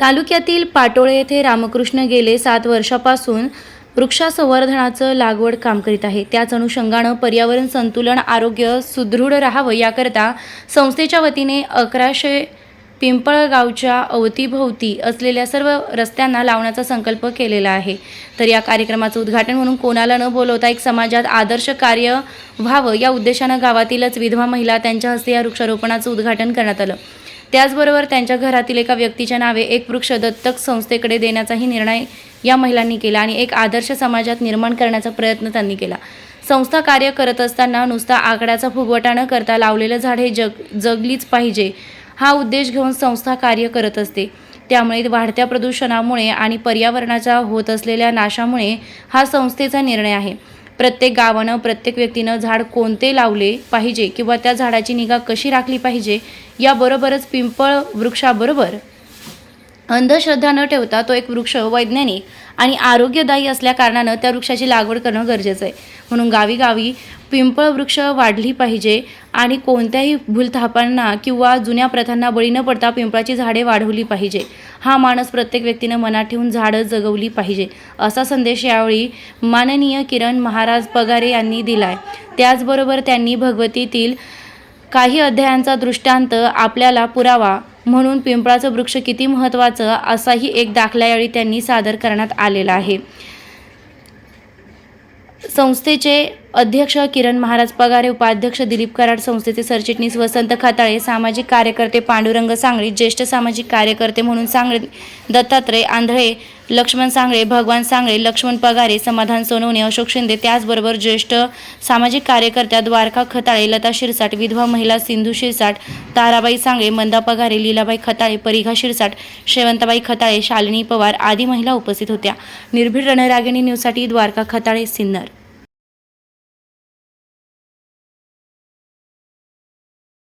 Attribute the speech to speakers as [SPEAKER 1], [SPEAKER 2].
[SPEAKER 1] तालुक्यातील पाटोळे येथे रामकृष्ण गेले सात वर्षापासून वृक्षासंवर्धनाचं लागवड काम करीत आहे. त्याच अनुषंगानं पर्यावरण संतुलन आरोग्य सुदृढ राहावं याकरता संस्थेच्या वतीने अकराशे पिंपळगावच्या अवतीभोवती असलेल्या सर्व रस्त्यांना लावण्याचा संकल्प केलेला आहे. तर या कार्यक्रमाचं उद्घाटन म्हणून कोणाला न बोलवता एक समाजात आदर्श कार्य व्हावं या उद्देशानं गावातीलच विधवा महिला त्यांच्या हस्ते या वृक्षारोपणाचं उद्घाटन करण्यात आलं. त्याचबरोबर त्यांच्या घरातील एका व्यक्तीच्या नावे एक वृक्ष दत्तक संस्थेकडे देण्याचाही निर्णय या महिलांनी केला आणि एक आदर्श समाजात निर्माण करण्याचा प्रयत्न त्यांनी केला. संस्था कार्य करत असताना नुसता आकड्याचा फुगवटा न करता लावलेलं झाड हे जग जगलीच पाहिजे हा उद्देश घेऊन संस्था कार्य करत असते. त्यामुळे वाढत्या प्रदूषणामुळे आणि पर्यावरणाच्या होत असलेल्या नाशामुळे हा संस्थेचा निर्णय आहे. प्रत्येक गावानं प्रत्येक व्यक्तीनं झाड कोणते लावले पाहिजे किंवा त्या झाडाची निगा कशी राखली पाहिजे याबरोबरच पिंपळ वृक्षाबरोबर अंधश्रद्धा न ठेवता तो एक वृक्ष वैज्ञानिक आणि आरोग्यदायी असल्याकारणानं त्या वृक्षाची लागवड करणं गरजेचं आहे. म्हणून गावी गावी पिंपळ वृक्ष वाढली पाहिजे आणि कोणत्याही भूलथापांना किंवा जुन्या प्रथांना बळी न पडता पिंपळाची झाडे वाढवली पाहिजे. हा माणूस प्रत्येक व्यक्तीनं मनात ठेवून झाडं जगवली पाहिजे असा संदेश यावेळी माननीय किरण महाराज पगारे यांनी दिलाय. त्याचबरोबर त्यांनी भगवतीतील काही अध्यायांचा दृष्टांत आपल्याला पुरावा म्हणून पिंपळाचं वृक्ष किती महत्त्वाचं असाही एक दाखला यावेळी त्यांनी सादर करण्यात आलेला आहे. संस्थेचे अध्यक्ष किरण महाराज पगारे उपाध्यक्ष दिलीप कराड संस्थेचे सरचिटणीस वसंत खताळे सामाजिक कार्यकर्ते पांडुरंग सांगळे ज्येष्ठ सामाजिक कार्यकर्ते म्हणून सांगळे दत्तात्रय आंधळे लक्ष्मण सांगळे भगवान सांगळे लक्ष्मण पगारे समाधान सोनवणे अशोक शिंदे त्याचबरोबर ज्येष्ठ सामाजिक कार्यकर्त्या द्वारका खताळे लता शिरसाट विधवा महिला सिंधू शिरसाट ताराबाई सांगळे मंदा पगारे लीलाबाई खताळे परिघा शिरसाट शेवंताबाई खताळे शालिनी पवार आदी महिला उपस्थित होत्या. निर्भीड रणरागिणी न्यूजसाठी द्वारका खताळे सिन्नर.